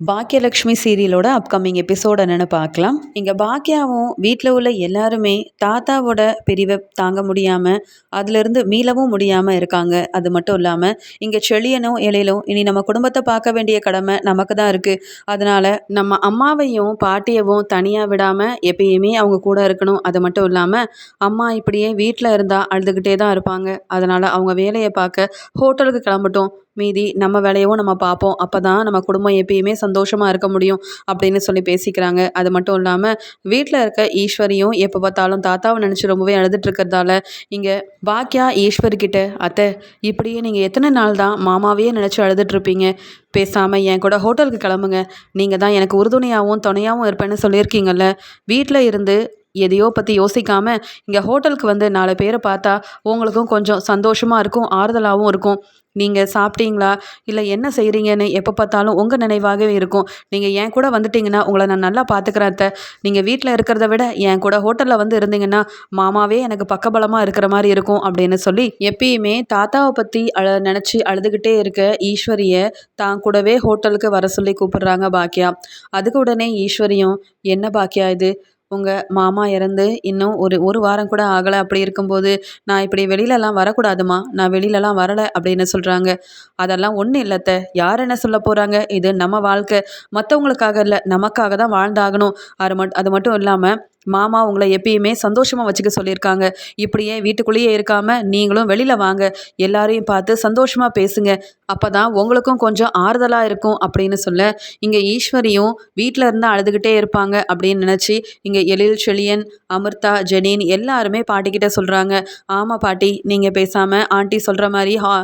Bhagyalakshmi சீரியலோட upcoming episode என்னென்னு பார்க்கலாம். இங்கே பாக்கியாவும் வீட்டில் உள்ள எல்லாருமே தாத்தாவோட பிரிவை தாங்க முடியாமல் அதுலேருந்து மீளவும் முடியாமல் இருக்காங்க. அது மட்டும் இல்லாமல் இங்கே செழியனும் இலையிலும் இனி நம்ம குடும்பத்தை பார்க்க வேண்டிய கடமை நமக்கு தான் இருக்குது அதனால் நம்ம அம்மாவையும் பாட்டியவும் தனியாக விடாமல் எப்பயுமே அவங்க கூட இருக்கணும். அது மட்டும் இல்லாமல் அம்மா இப்படியே வீட்டில் இருந்தால் அழுதுகிட்டே தான் இருப்பாங்க. அதனால் அவங்க வேலையை பார்க்க ஹோட்டலுக்கு கிளம்பட்டும். மீதி நம்ம வேலையவும் நம்ம பார்ப்போம். அப்போ தான் நம்ம குடும்பம் எப்பயுமே சந்தோஷமாக இருக்க முடியும் அப்படின்னு சொல்லி பேசிக்கிறாங்க. அது மட்டும் இல்லாமல் வீட்டில் இருக்க ஈஸ்வரியும் எப்போ பார்த்தாலும் தாத்தாவை நினச்சி ரொம்பவே அழுதுட்டு இருக்கிறதால இங்கே பாக்கியா ஈஸ்வர்கிட்ட அத்தை இப்படியே நீங்கள் எத்தனை நாள் தான் மாமாவையே நினச்சி அழுதுட்ருப்பீங்க பேசாமல் என் கூட ஹோட்டலுக்கு கிளம்புங்க. நீங்கள் தான் எனக்கு உறுதுணையாகவும் துணையாகவும் இருப்பேன்னு சொல்லியிருக்கீங்கல்ல. வீட்டில் இருந்து எதையோ பற்றி யோசிக்காமல் இங்கே ஹோட்டலுக்கு வந்து நாலு பேரை பார்த்தா உங்களுக்கும் கொஞ்சம் சந்தோஷமாக இருக்கும் ஆறுதலாகவும் இருக்கும். நீங்கள் சாப்பிட்டீங்களா? இல்லை என்ன செய்கிறீங்கன்னு எப்போ பார்த்தாலும் உங்கள் நினைவாகவே இருக்கும். நீங்கள் என் கூட வந்துட்டிங்கன்னா உங்களை நான் நல்லா பார்த்துக்கிறேன் அத்தை. நீங்கள் வீட்டில் இருக்கிறத விட என் கூட ஹோட்டலில் வந்து இருந்தீங்கன்னா மாமாவே எனக்கு பக்கபலமாக இருக்கிற மாதிரி இருக்கும் அப்படின்னு சொல்லி எப்பயுமே தாத்தாவை பற்றி அழ நினச்சி அழுதுகிட்டே இருக்க ஈஸ்வரியை தான் கூடவே ஹோட்டலுக்கு வர சொல்லி கூப்பிடுறாங்க பாக்கியா. அதுக்கு உடனே ஈஸ்வரியும் என்ன பாக்கியா இது? உங்கள் மாமா இறந்து இன்னும் ஒரு ஒரு வாரம் கூட ஆகலை. அப்படி இருக்கும்போது நான் இப்படி வெளியிலலாம் வரக்கூடாதுமா? நான் வெளியிலலாம் வரலை அப்படின்னு சொல்கிறாங்க அதெல்லாம் ஒன்றும் இல்லைத்த யார் என்ன சொல்ல போகிறாங்க இது நம்ம வாழ்க்கை. மற்றவங்களுக்காக இல்லை. நமக்காக தான் வாழ்ந்தாகணும். அது மட் அது மட்டும் இல்லாமல் மாமா உங்களை எப்பயுமே சந்தோஷமாக வச்சுக்க சொல்லியிருக்காங்க. இப்படியே வீட்டுக்குள்ளேயே இருக்காமல் நீங்களும் வெளியில் வாங்க. எல்லாரையும் பார்த்து சந்தோஷமாக பேசுங்க. அப்போ தான் உங்களுக்கும் கொஞ்சம் ஆறுதலாக இருக்கும் அப்படின்னு சொல்ல இங்கே ஈஸ்வரியும் வீட்டில் இருந்தால் அழுதுகிட்டே இருப்பாங்க அப்படின்னு நினச்சி இங்கே எழில் செழியன் அமிர்தா ஜெனின் எல்லாருமே பாட்டிக்கிட்ட சொல்கிறாங்க ஆமாம் பாட்டி நீங்கள் பேசாமல் ஆண்டி சொல்கிற மாதிரி ஹா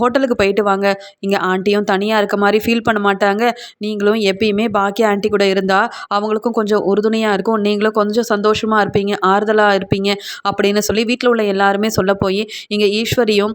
ஹோட்டலுக்கு போயிட்டு வாங்க. இங்கே ஆண்டியும் தனியாக இருக்க மாதிரி ஃபீல் பண்ண மாட்டாங்க. நீங்களும் எப்பயுமே பாக்கிய ஆண்டி கூட இருந்தால் அவங்களுக்கும் கொஞ்சம் உறுதுணையாக இருக்கும். நீங்களும் கொஞ்சம் சந்தோஷமாக இருப்பீங்க ஆறுதலாக இருப்பீங்க அப்படின்னு சொல்லி வீட்டில் உள்ள எல்லாருமே சொல்ல போய் இங்கே ஈஸ்வரியும்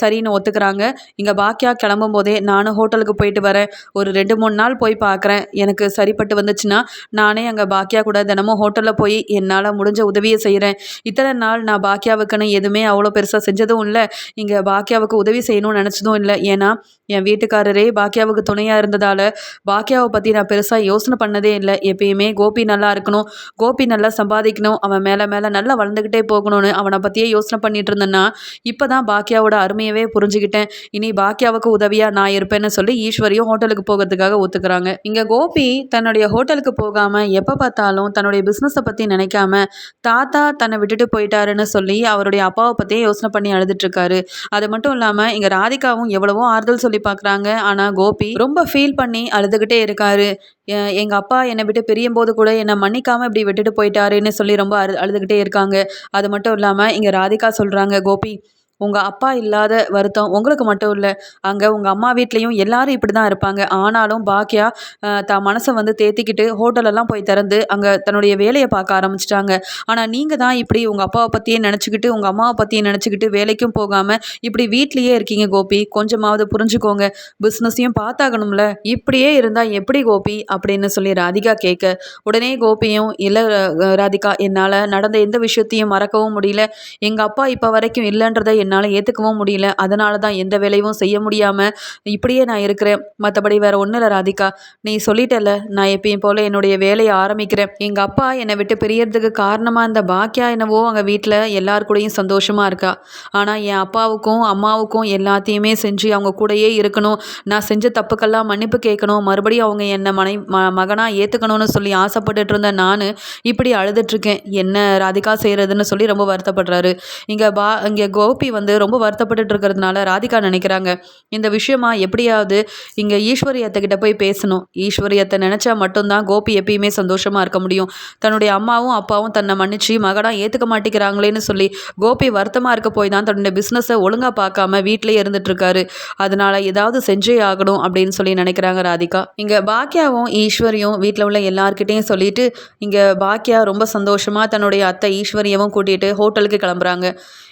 சரின்னு ஒத்துக்கிறாங்க. இங்கே பாக்கியா கிளம்பும் போதே நானும் ஹோட்டலுக்கு போயிட்டு வரேன். ஒரு ரெண்டு மூணு நாள் போய் பார்க்குறேன் எனக்கு சரிப்பட்டு வந்துச்சுன்னா நானே அங்கே பாக்கியா கூட தினமும் ஹோட்டலில் போய் என்னால் முடிஞ்ச உதவியை செய்கிறேன் இத்தனை நாள் நான் பாக்கியாவுக்குன்னு எதுவுமே அவ்வளோ பெருசாக செஞ்சதும் இல்லை. இங்கே பாக்கியாவுக்கு உதவி செய்யணும்னு நினச்சதும் இல்லை. ஏன்னா என் வீட்டுக்காரரே பாக்கியாவுக்கு துணையாக இருந்ததால் பாக்கியாவை பற்றி நான் பெருசாக யோசனை பண்ணதே இல்லை. எப்பயுமே கோபி நல்லா இருக்கணும். கோபி நல்லா சம்பாதிக்கணும். அவன் மேலே மேலே நல்லா வளர்ந்துக்கிட்டே போகணும்னு அவனை பற்றியே யோசனை பண்ணிட்டு இருந்தேன்னா இப்போ தான் பாக்கியாவோட அருமையவே புரிஞ்சுக்கிட்டேன். இனி பாக்கியாவுக்கு உதவியாக நான் இருப்பேன்னு சொல்லி ஈஸ்வரியும் ஹோட்டலுக்கு போகிறதுக்காக ஒத்துக்கிறாங்க. இங்கே கோபி தன்னுடைய ஹோட்டலுக்கு போகாமல் எப்போ பார்த்தாலும் தன்னுடைய பிஸ்னஸை பற்றி நினைக்காம தாத்தா தன்னை விட்டுட்டு போயிட்டாருன்னு சொல்லி அவருடைய அப்பாவை பற்றியே யோசனை பண்ணி அழுதுட்டுருக்காரு. அது மட்டும் இல்லாமல் இங்கே ராதிகாவும் எவ்வளவோ ஆறுதல் சொல்லி பார்க்குறாங்க ஆனால் கோபி ரொம்ப ஃபீல் பண்ணி அழுதுகிட்டே இருக்காரு. எங்கள் அப்பா என்னை விட்டு பிரியும் போது கூட என்னை மன்னிக்காமல் இப்படி விட்டுட்டு போயிட்டாருன்னு சொல்லி ரொம்ப அழு அழுதுகிட்டே இருக்காங்க. அது மட்டும் இல்லாமல் இங்கே ராதிகா சொல்கிறாங்க கோபி உங்கள் அப்பா இல்லாத வருத்தம் உங்களுக்கு மட்டும் இல்லை. அங்கே உங்கள் அம்மா வீட்லேயும் எல்லாரும் இப்படி தான் இருப்பாங்க. ஆனாலும் பாக்கியா தான் மனசை வந்து தேத்திக்கிட்டு ஹோட்டலெல்லாம் போய் திறந்து அங்கே தன்னுடைய வேலையை பார்க்க ஆரம்பிச்சிட்டாங்க. ஆனால் நீங்கள் தான் இப்படி உங்கள் அப்பாவை பற்றியே நினச்சிக்கிட்டு உங்கள் அம்மாவை பற்றியே நினச்சிக்கிட்டு வேலைக்கும் போகாமல் இப்படி வீட்லேயே இருக்கீங்க கோபி. கொஞ்சமாவது புரிஞ்சுக்கோங்க. பிஸ்னஸையும் பார்த்தாகணும்ல. இப்படியே இருந்தால் எப்படி கோபி? அப்படின்னு சொல்லி ராதிகா கேட்க உடனே கோபியும் இல்லை ராதிகா என்னால் நடந்த எந்த விஷயத்தையும் மறக்கவும் முடியல. எங்கள் அப்பா இப்போ வரைக்கும் இல்லைன்றதை என்னால் ஏற்றுக்கவும் முடியல. அதனால தான் எந்த வேலையும் செய்ய முடியாமல் இப்படியே நான் இருக்கிறேன். மற்றபடி வேறு ஒன்றும் இல்லை ராதிகா. நீ சொல்லிட்டல நான் எப்பயும் போல் என்னுடைய வேலையை ஆரம்பிக்கிறேன். எங்கள் அப்பா என்னை விட்டு பிரியறதுக்கு காரணமாக இந்த பாக்கியா என்னவோ அங்கே வீட்டில் எல்லார் கூடயும் சந்தோஷமாக இருக்கா. ஆனால் என் அப்பாவுக்கும் அம்மாவுக்கும் எல்லாத்தையுமே செஞ்சு அவங்க கூடயே இருக்கணும். நான் செஞ்ச தப்புக்கெல்லாம் மன்னிப்பு கேட்கணும். மறுபடியும் அவங்க என்னை மனை ம மகனாக ஏற்றுக்கணும்னு சொல்லி ஆசைப்பட்டுட்டு இருந்த நான் இப்படி அழுதுட்ருக்கேன் என்ன ராதிகா செய்கிறதுன்னு சொல்லி ரொம்ப வருத்தப்படுறாரு. இங்கே பா இங்கே கோபி வந்து ரொம்ப வருத்தப்பட்டு இருக்கிறதுனால ராதிகா நினைக்கிறாங்க இந்த விஷயமா எப்படியாவது இங்கே ஈஸ்வரியத்தை போய் பேசணும். ஈஸ்வரியத்தை நினச்சா மட்டும்தான் கோபி எப்பயுமே சந்தோஷமாக இருக்க முடியும். தன்னுடைய அம்மாவும் அப்பாவும் தன்னை மன்னிச்சு மகனாக ஏற்றுக்க மாட்டேங்கிறாங்களேன்னு சொல்லி கோபி வருத்தமாக இருக்க போய் தான் தன்னுடைய பிஸ்னஸை ஒழுங்காக பார்க்காம வீட்டிலே இருந்துட்டுருக்காரு அதனால ஏதாவது செஞ்சே ஆகணும் அப்படின்னு சொல்லி நினைக்கிறாங்க ராதிகா. இங்கே பாக்கியாவும் ஈஸ்வரியும் வீட்டில் உள்ள எல்லார்கிட்டையும் சொல்லிட்டு இங்கே பாக்கியா ரொம்ப சந்தோஷமாக தன்னுடைய அத்தை ஈஸ்வரியவும் கூட்டிகிட்டு ஹோட்டலுக்கு கிளம்புறாங்க.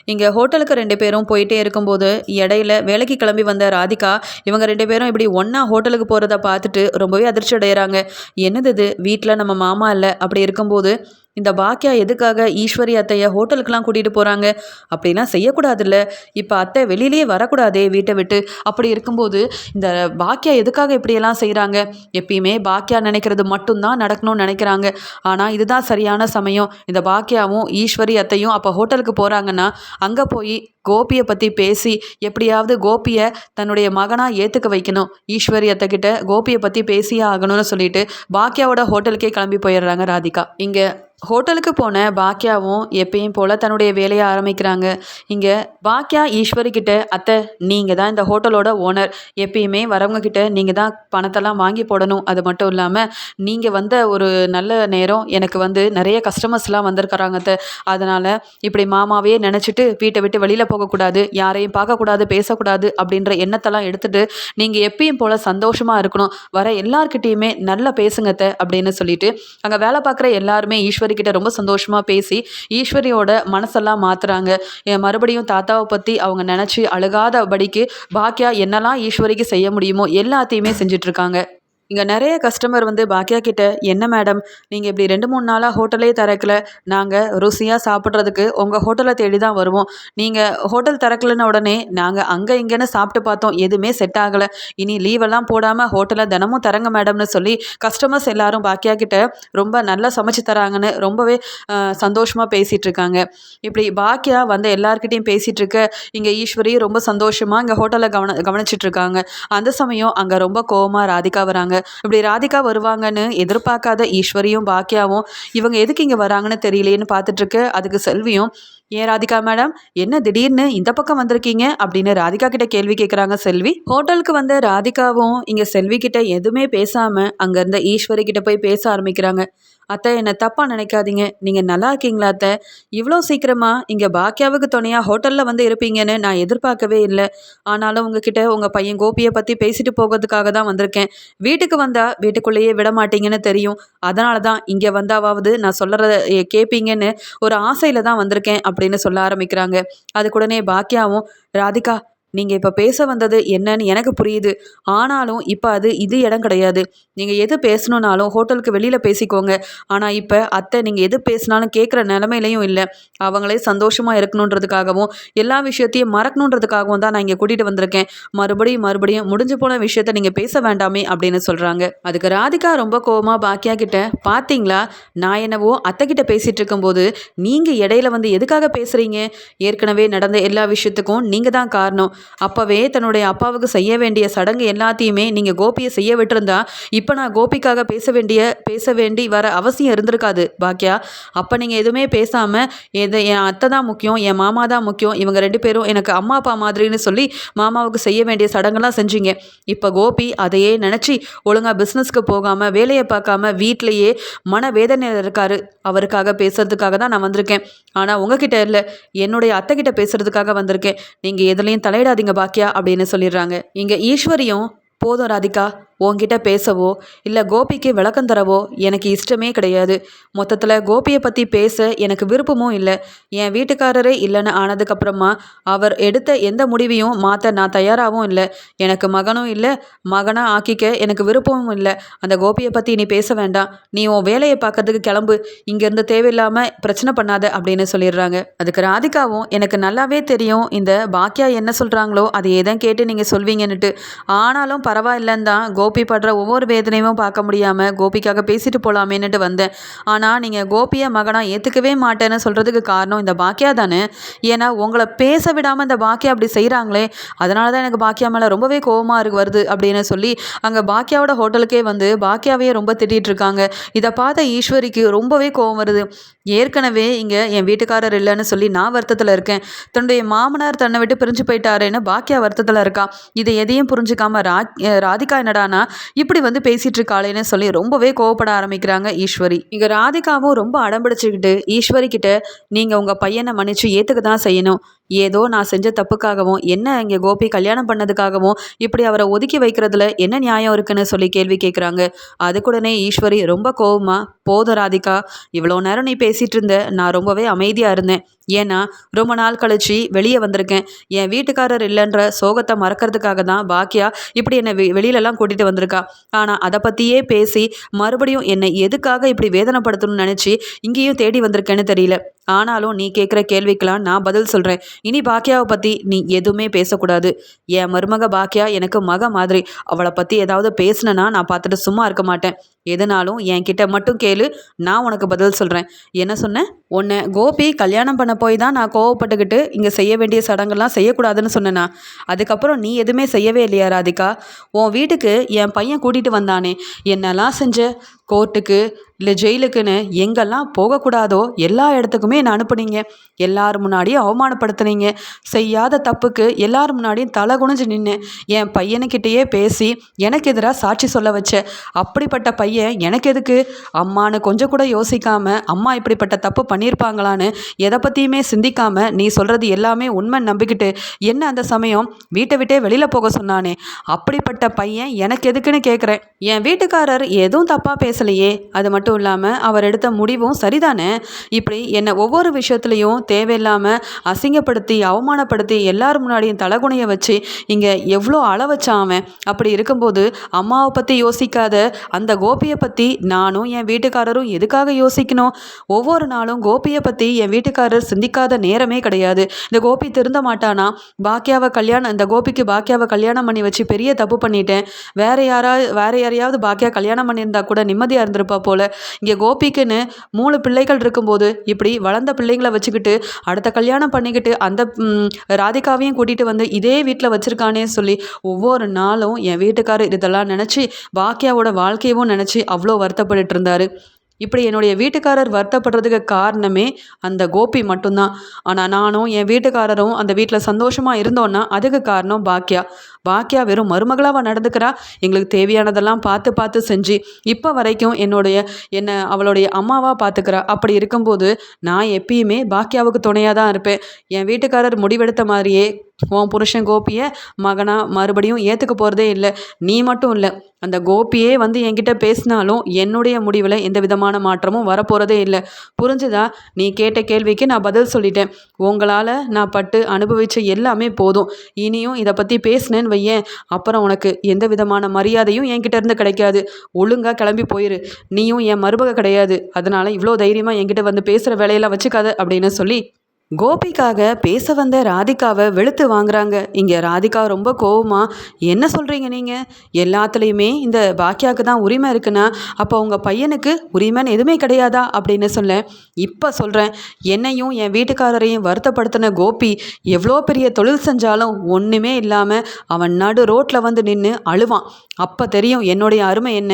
இங்கே ஹோட்டலுக்கு ரெண்டு பேரும் போயிட்டே இருக்கும்போது இடையில வேலைக்கு கிளம்பி வந்த ராதிகா இவங்க ரெண்டு பேரும் இப்படி ஒன்றா ஹோட்டலுக்கு போகிறத பார்த்துட்டு ரொம்பவே அதிர்ச்சி அடைகிறாங்க என்னது இது? வீட்டில் நம்ம மாமா இல்லை? அப்படி இருக்கும்போது இந்த பாக்கியா எதுக்காக ஈஸ்வரி அத்தையை ஹோட்டலுக்கெலாம் கூட்டிகிட்டு போகிறாங்க அப்படிலாம் செய்யக்கூடாதுல்ல. இப்போ அத்தை வெளியிலேயே வரக்கூடாதே வீட்டை விட்டு. அப்படி இருக்கும்போது இந்த பாக்கியா எதுக்காக இப்படியெல்லாம் செய்கிறாங்க எப்பயுமே பாக்கியா நினைக்கிறது மட்டும்தான் நடக்கணும்னு நினைக்கிறாங்க. ஆனால் இதுதான் சரியான சமயம். இந்த பாக்கியாவும் ஈஸ்வரி அத்தையும் அப்போ ஹோட்டலுக்கு போகிறாங்கன்னா அங்கே போய் கோபியை பற்றி பேசி எப்படியாவது கோபியை தன்னுடைய மகனாக ஏற்றுக்க வைக்கணும். ஈஸ்வரி அத்தைக்கிட்ட கோபியை பற்றி பேசியே ஆகணும்னு சொல்லிட்டு பாக்கியாவோட ஹோட்டலுக்கே கிளம்பி போயிடுறாங்க ராதிகா. இங்கே ஹோட்டலுக்கு போன பாக்கியாவும் எப்பயும் போல் தன்னுடைய வேலையை ஆரம்பிக்கிறாங்க. இங்கே பாக்கியா ஈஸ்வரி கிட்ட அத்தை நீங்கள் தான் இந்த ஹோட்டலோட ஓனர். எப்பயுமே வரவங்க கிட்ட நீங்கள் தான் பணத்தெல்லாம் வாங்கி போடணும். அது மட்டும் இல்லாமல் நீங்கள் வந்த ஒரு நல்ல நேரம் எனக்கு வந்து நிறைய கஸ்டமர்ஸ்லாம் வந்திருக்கிறாங்க அத்தை. அதனால் இப்படி மாமாவே நினச்சிட்டு வீட்டை விட்டு வெளியில் போகக்கூடாது யாரையும் பார்க்கக்கூடாது பேசக்கூடாது அப்படின்ற எண்ணத்தெல்லாம் எடுத்துகிட்டு நீங்கள் எப்பயும் போல் சந்தோஷமாக இருக்கணும். வர எல்லார்கிட்டேயுமே நல்லா பேசுங்கத்தை அப்படின்னு சொல்லிட்டு அங்கே வேலை பார்க்குற எல்லாருமே ஈஸ்வரி கிட்ட ரொம்ப சந்தோஷமாக பேசி ஈஸ்வரியோட மனசெல்லாம் மாற்றுறாங்க மறுபடியும் தாத்தாவை பற்றி அவங்க நினச்சி அழுகாதபடிக்கு பாக்கியா என்னெல்லாம் ஈஸ்வரிக்கு செய்ய முடியுமோ எல்லாத்தையுமே செஞ்சிட்ருக்காங்க இங்கே நிறைய கஸ்டமர் வந்து பாக்கியா கிட்ட என்ன மேடம் நீங்கள் இப்படி ரெண்டு மூணு நாளாக ஹோட்டலே திறக்கல. நாங்கள் ருசியாக சாப்பிட்றதுக்கு உங்கள் ஹோட்டலை தேடி தான் வருவோம். நீங்கள் ஹோட்டல் திறக்கலன்னு உடனே நாங்கள் அங்கே இங்கேன்னு சாப்பிட்டு பார்த்தோம். எதுவுமே செட் ஆகலை. இனி லீவெல்லாம் போடாமல் ஹோட்டலை தினமும் தரங்க மேடம்னு சொல்லி கஸ்டமர்ஸ் எல்லாரும் பாக்கியா கிட்ட ரொம்ப நல்லா சமைச்சு தராங்கன்னு ரொம்பவே சந்தோஷமாக பேசிகிட்டு இருக்காங்க. இப்படி பாக்கியா வந்து எல்லாருக்கிட்டையும் பேசிகிட்டு இருக்க இங்கே ஈஸ்வரி ரொம்ப சந்தோஷமாக இங்கே ஹோட்டலை கவன கவனிச்சிட்ருக்காங்க அந்த சமயம் அங்கே ரொம்ப கோவமாக ராதிகா வராங்க. இப்படி ராதிகா வருவாங்கன்னு எதிர்பார்க்காத ஈஸ்வரியும் பாக்கியாவும் இவங்க எதுக்கு இங்கே வராங்கன்னு தெரியலேன்னு பார்த்துட்ருக்கு. அதுக்கு செல்வியும் ஏன் ராதிகா மேடம்? என்ன திடீர்னு இந்த பக்கம் வந்திருக்கீங்க? அப்படின்னு ராதிகா கிட்ட கேள்வி கேட்குறாங்க செல்வி. ஹோட்டலுக்கு வந்த ராதிகாவும் இங்கே செல்வி கிட்ட எதுவுமே பேசாமல் அங்கேருந்த ஈஸ்வரி கிட்ட போய் பேச ஆரம்பிக்கிறாங்க. அத்தை என்னை தப்பாக நினைக்காதீங்க. நீங்கள் நல்லா இருக்கீங்களா அத்தை? இவ்வளோ சீக்கிரமாக இங்கே பாக்கியாவுக்கு துணையாக ஹோட்டலில் வந்து இருப்பீங்கன்னு நான் எதிர்பார்க்கவே இல்லை. ஆனாலும் உங்ககிட்ட உங்கள் பையன் கோபியை பற்றி பேசிட்டு போகிறதுக்காக தான் வந்திருக்கேன். வீட்டுக்கு வந்தால் வீட்டுக்குள்ளேயே விட மாட்டீங்கன்னு தெரியும். அதனால தான் இங்கே வந்தாவது நான் சொல்கிறத கேட்பீங்கன்னு ஒரு ஆசையில் தான் வந்திருக்கேன் அப்படின்னு சொல்ல ஆரம்பிக்கிறாங்க. அதுக்குடனே பாக்கியாவும் ராதிகா நீங்கள் இப்போ பேச வந்தது என்னன்னு எனக்கு புரியுது. ஆனாலும் இப்போ அது இது இடம் கிடையாது. நீங்கள் எது பேசணுன்னாலும் ஹோட்டலுக்கு வெளியில் பேசிக்கோங்க. ஆனால் இப்போ அத்தை நீங்கள் எது பேசினாலும் கேட்குற நிலமையிலையும் இல்லை. அவங்களே சந்தோஷமாக இருக்கணுன்றதுக்காகவும் எல்லா விஷயத்தையும் மறக்கணுன்றதுக்காகவும் தான் நான் இங்கே கூட்டிகிட்டு வந்திருக்கேன். மறுபடியும் மறுபடியும் முடிஞ்சு போன விஷயத்த நீங்கள் பேச வேண்டாமே அப்படின்னு சொல்கிறாங்க அதுக்கு ராதிகா ரொம்ப கோவமாக பாக்கியா கிட்ட பார்த்தீங்களா நான் என்னவோ அத்தை கிட்ட பேசிகிட்டு இருக்கும்போது நீங்கள் இடையில வந்து எதுக்காக பேசுகிறீங்க ஏற்கனவே நடந்த எல்லா விஷயத்துக்கும் நீங்கள் தான் காரணம். அப்போவே தன்னுடைய அப்பாவுக்கு செய்ய வேண்டிய சடங்கு எல்லாத்தையுமே நீங்கள் கோபியை செய்ய விட்டுருந்தா இப்போ நான் கோபிக்காக பேச வேண்டிய பேச வேண்டி வர அவசியம் இருந்திருக்காது பாக்கியா அப்போ நீங்கள் எதுவுமே பேசாமல் எது என் அத்தை தான் முக்கியம் என் மாமா தான் முக்கியம் இவங்க ரெண்டு பேரும் எனக்கு அம்மா அப்பா மாதிரின்னு சொல்லி மாமாவுக்கு செய்ய வேண்டிய சடங்கெல்லாம் செஞ்சீங்க. இப்போ கோபி அதையே நினச்சி ஒழுங்காக பிஸ்னஸ்க்கு போகாமல் வேலையை பார்க்காம வீட்டிலையே மன வேதனையில் இருக்கார். அவருக்காக பேசுறதுக்காக தான் நான் வந்திருக்கேன். ஆனால் உங்ககிட்ட இல்லை என்னுடைய அத்தை கிட்ட பேசுறதுக்காக வந்திருக்கேன். நீங்கள் எதுலேயும் தலையிட பயப்படாதீங்க பாக்கியா அப்படின்னு சொல்லிடுறாங்க. இங்கே ஈஸ்வரியும் போதும் ராதிகா உன்கிட்ட பேசவோ இல்லை கோபிக்கு விளக்கம் தரவோ எனக்கு இஷ்டமே கிடையாது. மொத்தத்தில் கோபியை பற்றி பேச எனக்கு விருப்பமும் இல்லை. என் வீட்டுக்காரரே இல்லைன்னு ஆனதுக்கப்புறமா அவர் எடுத்த எந்த முடிவையும் மாற்ற நான் தயாராகவும் இல்லை. எனக்கு மகனும் இல்லை. மகனாக ஆக்கிக்க எனக்கு விருப்பமும் இல்லை. அந்த கோபியை பற்றி நீ பேச வேண்டாம். நீ உன் வேலையை பார்க்கறதுக்கு கிளம்பு. இங்கேருந்து தேவையில்லாமல் பிரச்சனை பண்ணாத அப்படின்னு சொல்லிடுறாங்க. அதுக்கு ராதிகாவும் எனக்கு நல்லாவே தெரியும். இந்த பாக்கியா என்ன சொல்கிறாங்களோ அதையே தான் கேட்டு நீங்கள் சொல்வீங்கன்னுட்டு. ஆனாலும் பரவாயில்லன்னு தான் கோபி படுற ஒவ்வொரு வேதனையும் பார்க்க முடியாமல் கோபிக்காக பேசிட்டு போகலாமேன்னுட்டு வந்தேன். ஆனால் நீங்கள் கோபியை மகனாக ஏற்றுக்கவே மாட்டேன்னு சொல்கிறதுக்கு காரணம் இந்த பாக்கியா தானே? ஏன்னா உங்களை பேச விடாமல் இந்த பாக்கியா அப்படி செய்கிறாங்களே அதனால தான் எனக்கு பாக்கியா மேலே ரொம்பவே கோபமாக இருக்கு வருது அப்படின்னு சொல்லி அங்கே பாக்கியாவோட ஹோட்டலுக்கே வந்து பாக்கியாவையே ரொம்ப திட்டிகிட்டு இருக்காங்க. இதை பார்த்த ஈஸ்வரிக்கு ரொம்பவே கோபம் வருது. ஏற்கனவே இங்கே என் வீட்டுக்காரர் இல்லைன்னு சொல்லி நான் வருத்தத்தில் இருக்கேன். தன்னுடைய மாமனார் தன்னை விட்டு பிரிஞ்சு போயிட்டாருன்னு பாக்கியா வருத்தத்தில் இருக்கா. இதை எதையும் புரிஞ்சுக்காம ராஜ் ராதிகா என்னடானா இப்படி வந்து பேசிகிட்டு இருக்காளேன்னு சொல்லி ரொம்பவே கோவப்பட ஆரம்பிக்கிறாங்க ஈஸ்வரி. இங்கே ராதிகாவும் ரொம்ப அடம்பிடிச்சுக்கிட்டு ஈஸ்வரி கிட்ட நீங்கள் உங்கள் பையனை மன்னிச்சு ஏற்றுக்க தான் செய்யணும். ஏதோ நான் செஞ்ச தப்புக்காகவும் என்ன இங்கே கோபி கல்யாணம் பண்ணதுக்காகவும் இப்படி அவரை ஒதுக்கி வைக்கிறதுல என்ன நியாயம் இருக்குன்னு சொல்லி கேள்வி கேட்குறாங்க அதுக்குடனே ஈஸ்வரி ரொம்ப கோவமா போதும் ராதிகா இவ்வளோ நேரம் நீ பேசிகிட்டு இருந்த நான் ரொம்பவே அமைதியாக இருந்தேன். ஏன்னா ரொம்ப நாள் கழிச்சு வெளியே வந்திருக்கேன். என் வீட்டுக்காரர் இல்லைன்ற சோகத்தை மறக்கிறதுக்காக தான் பாக்கியா இப்படி என்னை வெ வெளியிலலாம் கூட்டிகிட்டு வந்திருக்கா. ஆனால் அதை பற்றியே பேசி மறுபடியும் என்னை எதுக்காக இப்படி வேதனைப்படுத்தணும்னு நினச்சி இங்கேயும் தேடி வந்திருக்கேன்னு தெரியல. ஆனாலும் நீ கேட்குற கேள்விக்கெலாம் நான் பதில் சொல்கிறேன் இனி பாக்கியாவை பற்றி நீ எதுவுமே பேசக்கூடாது. என் மருமக பாக்கியா எனக்கு மக மாதிரி. அவளை பற்றி ஏதாவது பேசினேன்னா நான் பார்த்துட்டு சும்மா இருக்க மாட்டேன். எதுனாலும் என்கிட்ட மட்டும் கேளு நான் உனக்கு பதில் சொல்கிறேன் என்ன சொன்னேன் உன்னை கோபி கல்யாணம் பண்ண போய் தான் நான் கோவப்பட்டுக்கிட்டு இங்கே செய்ய வேண்டிய சடங்கெல்லாம் செய்யக்கூடாதுன்னு சொன்னேனா? அதுக்கப்புறம் நீ எதுவுமே செய்யவே இல்லையா ராதிகா? உன் வீட்டுக்கு என் பையன் கூட்டிகிட்டு வந்தானே என்னெல்லாம் செஞ்ச? கோர்ட்டுக்கு இல்லை ஜெயிலுக்குன்னு எங்கெல்லாம் போகக்கூடாதோ எல்லா இடத்துக்குமே என்னை அனுப்புனீங்க? எல்லார் முன்னாடியும் அவமானப்படுத்துனீங்க. செய்யாத தப்புக்கு எல்லார் முன்னாடியும் தலை குனிஞ்சு நின்று என் பையனுக்கிட்டேயே பேசி எனக்கு எதிராக சாட்சி சொல்ல வச்ச. அப்படிப்பட்ட பையன் எனக்கு எதுக்கு? அம்மானு கொஞ்சம் கூட யோசிக்காமல் அம்மா இப்படிப்பட்ட தப்பு பண்ணியிருப்பாங்களான்னு எதை பற்றியுமே சிந்திக்காமல் நீ சொல்கிறது எல்லாமே உண்மை நம்பிக்கிட்டு என்ன அந்த சமயம் வீட்டை விட்டே வெளியில் போக சொன்னானே. அப்படிப்பட்ட பையன் எனக்கு எதுக்குன்னு கேட்குறேன் என் வீட்டுக்காரர் எதுவும் தப்பாக பேசலையே. அது மட்டும் இல்லாமல் அவர் எடுத்த முடிவும் சரிதானே? இப்படி என்னை ஒவ்வொரு விஷயத்துலையும் தேவையில்லாமல் அசிங்கப்படுத்தி அவமானப்படுத்தி எல்லார் முன்னாடியும் தலகுனையை வச்சு இங்கே எவ்வளோ அள வச்சான் அவன்? அப்படி இருக்கும்போது அம்மாவை பற்றி யோசிக்காத அந்த கோபியை பற்றி நானும் என் வீட்டுக்காரரும் எதுக்காக யோசிக்கணும்? ஒவ்வொரு நாளும் கோபியை பற்றி என் வீட்டுக்காரர் சிந்திக்காத நேரமே கிடையாது. இந்த கோபி திருந்த மாட்டானா? பாக்கியாவை கல்யாணம் இந்த கோபிக்கு பாக்கியாவை கல்யாணம் பண்ணி வச்சு பெரிய தப்பு பண்ணிட்டேன். வேற யாராவது வேற யாரையாவது பாக்கியா கல்யாணம் பண்ணியிருந்தா கூட நிம்மதியாக இருந்திருப்பா போல. இங்கே கோபிக்குன்னு மூணு பிள்ளைகள் இருக்கும்போது இப்படி வளர்ந்த பிள்ளைங்களை வச்சுக்கிட்டு அடுத்த கல்யாணம் பண்ணிக்கிட்டு அந்த ராதிகாவையும் கூட்டிகிட்டு வந்து இதே வீட்டில் வச்சுருக்கானே சொல்லி ஒவ்வொரு நாளும் என் வீட்டுக்காரர் இதெல்லாம் நினச்சி பாக்கியாவோட வாழ்க்கையவும் நினச்சி அவ்வளோ வருத்தப்பட்டு இருந்தார். இப்படி என்னுடைய வீட்டுக்காரர் வருத்தப்படுறதுக்கு காரணமே அந்த கோபி மட்டும்தான். ஆனால் நானும் என் வீட்டுக்காரரும் அந்த வீட்டில் சந்தோஷமாக இருந்தோன்னா அதுக்கு காரணம் பாக்கியா. பாக்கியா வெறும் மருமகளாக நடந்துக்கிறா? எங்களுக்கு தேவையானதெல்லாம் பார்த்து பார்த்து செஞ்சு இப்போ வரைக்கும் என்னுடைய என்னை அவளுடைய அம்மாவாக பார்த்துக்கிறா. அப்படி இருக்கும்போது நான் எப்பயுமே பாக்கியாவுக்கு துணையாக தான் இருப்பேன். என் வீட்டுக்காரர் முடிவெடுத்த மாதிரியே உன் புருஷன் கோபியை மகனாக மறுபடியும் ஏற்றுக்க போகிறதே இல்லை. நீ மட்டும் இல்லை. அந்த கோபியே வந்து என்கிட்ட பேசினாலும் என்னுடைய முடிவில் எந்த விதமான மாற்றமும் வரப்போகிறதே இல்லை. புரிஞ்சுதா? நீ கேட்ட கேள்விக்கு நான் பதில் சொல்லிட்டேன். உங்களால் நான் பட்டு அனுபவித்த எல்லாமே போதும். இனியும் இதை பற்றி பேசினேன்னு வையேன். அப்புறம் உனக்கு எந்த விதமான மரியாதையும் என்கிட்ட இருந்து கிடைக்காது. ஒழுங்காக கிளம்பி போயிரு. நீயும் என் மருமக கிடையாது. அதனால் இவ்வளோ தைரியமாக என்கிட்ட வந்து பேசுகிற வேலையெல்லாம் வச்சுக்காத அப்படின்னு சொல்லி கோபிக்காக பேச வந்த ராதிகாவை வெளுத்து வாங்குறாங்க. இங்கே ராதிகா ரொம்ப கோவமா என்ன சொல்கிறீங்க நீங்கள் எல்லாத்துலேயுமே இந்த பாக்கியாவுக்கு தான் உரிமை இருக்குன்னா அப்போ உங்கள் பையனுக்கு உரிமைன்னு எதுவுமே கிடையாதா? அப்படின்னு சொல்ல இப்போ சொல்கிறேன் என்னையும் என் வீட்டுக்காரரையும் வருத்தப்படுத்தின கோபி எவ்வளோ பெரிய தொழில் செஞ்சாலும் ஒன்றுமே இல்லாமல் அவன் நடு ரோட்டில் வந்து நின்று அழுவான். அப்போ தெரியும் என்னுடைய அருமை என்ன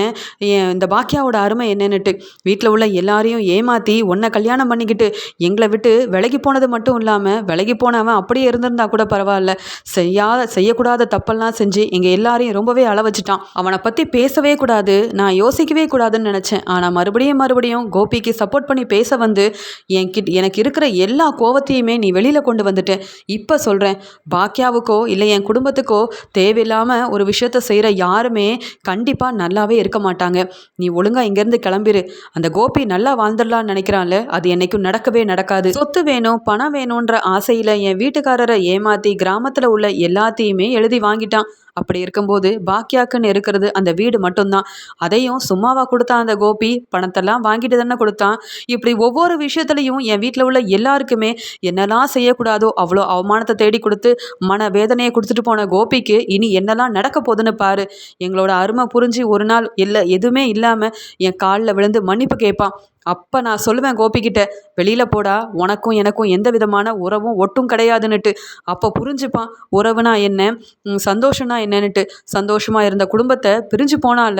இந்த பாக்கியாவோட அருமை என்னன்னுட்டு. வீட்டில் உள்ள எல்லாரையும் ஏமாற்றி உன்னை கல்யாணம் பண்ணிக்கிட்டு எங்களை விட்டு விலகி போன போனது மட்டும் இல்லாமல் விலகி போனவன் அப்படியே இருந்திருந்தா கூட பரவாயில்ல. செய்யாத செய்யக்கூடாத தப்பெல்லாம் செஞ்சு எங்கள் எல்லாரையும் ரொம்பவே அளவச்சிட்டான் அவனை பற்றி பேசவே கூடாது நான் யோசிக்கவே கூடாதுன்னு நினச்சேன். ஆனால் மறுபடியும் மறுபடியும் கோபிக்கு சப்போர்ட் பண்ணி பேச வந்து என்கிட்ட எனக்கு இருக்கிற எல்லா கோவத்தையுமே நீ வெளியில் கொண்டு வந்துட்டேன் இப்போ சொல்கிறேன் பாக்கியாவுக்கோ இல்லை என் குடும்பத்துக்கோ தேவையில்லாமல் ஒரு விஷயத்த செய்கிற யாருமே கண்டிப்பாக நல்லாவே இருக்க மாட்டாங்க. நீ ஒழுங்காக இங்கேருந்து கிளம்பிரு. அந்த கோபி நல்லா வாழ்ந்துடலான்னு நினைக்கிறான்ல அது என்னைக்கும் நடக்கவே நடக்காது. சொத்து வேணும் பணம் வேணுன்ற ஆசையில் என் வீட்டுக்காரரை ஏமாற்றி கிராமத்தில் உள்ள எல்லாத்தையுமே எழுதி வாங்கிட்டான். அப்படி இருக்கும்போது பாக்கியாக்குன்னு இருக்கிறது அந்த வீடு மட்டும்தான். அதையும் சும்மாவா கொடுத்தான் அந்த கோபி. பணத்தெல்லாம் வாங்கிட்டு தானே கொடுத்தான். இப்படி ஒவ்வொரு விஷயத்துலையும் என் வீட்டில் உள்ள எல்லாருக்குமே என்னெல்லாம் செய்யக்கூடாதோ அவ்வளோ அவமானத்தை தேடி கொடுத்து மன வேதனையை கொடுத்துட்டு போன கோபிக்கு இனி என்னெல்லாம் நடக்க போகுதுன்னு பாரு. எங்களோட அருமை புரிஞ்சு ஒரு நாள் இல்லை எதுவுமே இல்லாமல் என் காலில் விழுந்து மன்னிப்பு கேட்பான். அப்போ நான் சொல்லுவேன் கோபிக்கிட்ட வெளியில் போடா உனக்கும் எனக்கும் எந்த விதமான உறவும் ஒட்டும் கிடையாதுன்னுட்டு. அப்போ புரிஞ்சுப்பான் உறவுனா என்ன? சந்தோஷம்னா என்னன்னுட்டு சந்தோஷமாக இருந்த குடும்பத்தை பிரிஞ்சு போனால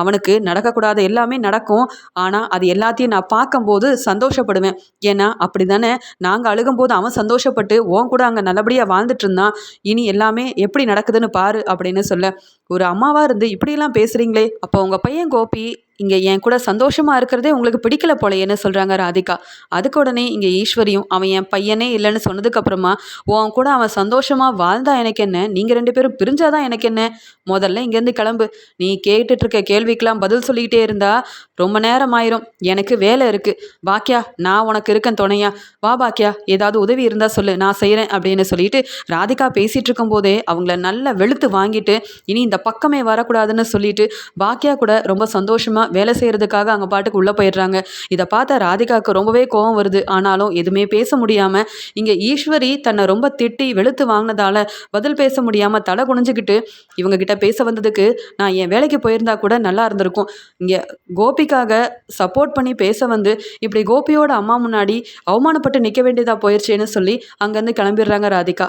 அவனுக்கு நடக்கக்கூடாத எல்லாமே நடக்கும். ஆனால் அது எல்லாத்தையும் நான் பார்க்கும்போது சந்தோஷப்படுவேன். ஏன்னா அப்படி தானே நாங்கள் அழுகும்போது அவன் சந்தோஷப்பட்டு ஓன் கூட அங்கே நல்லபடியாக வாழ்ந்துட்டு இருந்தான். இனி எல்லாமே எப்படி நடக்குதுன்னு பாரு அப்படின்னு சொல்ல. ஒரு அம்மாவாக இருந்து இப்படியெல்லாம் பேசுகிறீங்களே அப்போ உங்கள் பையன் கோபி இங்கே என் கூட சந்தோஷமாக இருக்கிறதே உங்களுக்கு பிடிக்கல போலையேன்னு சொல்கிறாங்க ராதிகா? அதுக்கு உடனே இங்கே ஈஸ்வரியும் அவன் என் பையனே இல்லைன்னு சொன்னதுக்கப்புறமா உன் கூட அவன் சந்தோஷமாக வாழ்ந்தா எனக்கு என்ன? நீங்கள் ரெண்டு பேரும் பிரிஞ்சாதான் எனக்கு என்ன? முதல்ல இங்கேருந்து கிளம்பு. நீ கேட்டுட்ருக்க இருக்க பதில் சொல்லிக்கிட்டே இருந்தா ரொம்ப நேரம் ஆயிரும். எனக்கு வேலை இருக்குது பாக்கியா நான் உனக்கு இருக்கேன் துணையா. வா பாக்கியா ஏதாவது உதவி இருந்தால் சொல்லு. நான் செய்கிறேன் அப்படின்னு சொல்லிட்டு ராதிகா பேசிகிட்டு இருக்கும்போதே அவங்கள நல்லா வெளுத்து வாங்கிட்டு இனி இந்த பக்கமே வரக்கூடாதுன்னு சொல்லிட்டு பாக்கியா கூட ரொம்ப சந்தோஷமாக வேலை செய்கிறதுக்காக அங்கே பாட்டுக்கு உள்ளே போயிடுறாங்க. இதை பார்த்த ராதிகாவுக்கு ரொம்பவே கோவம் வருது. ஆனாலும் எதுவுமே பேச முடியாமல் இங்கே ஈஸ்வரி தன்னை ரொம்ப திட்டி வெளுத்து வாங்கினதால பதில் பேச முடியாமல் தலை குனிஞ்சுக்கிட்டு இவங்க கிட்ட பேச வந்ததுக்கு நான் என் வேலைக்கு போயிருந்தா கூட நல்லா இருந்திருக்கும். இங்கே கோபிக்காக சப்போர்ட் பண்ணி பேச வந்து இப்படி கோபியோட அம்மா முன்னாடி அவமானப்பட்டு நிற்க வேண்டியதாக போயிடுச்சேன்னு சொல்லி அங்கேருந்து கிளம்பிடுறாங்க ராதிகா.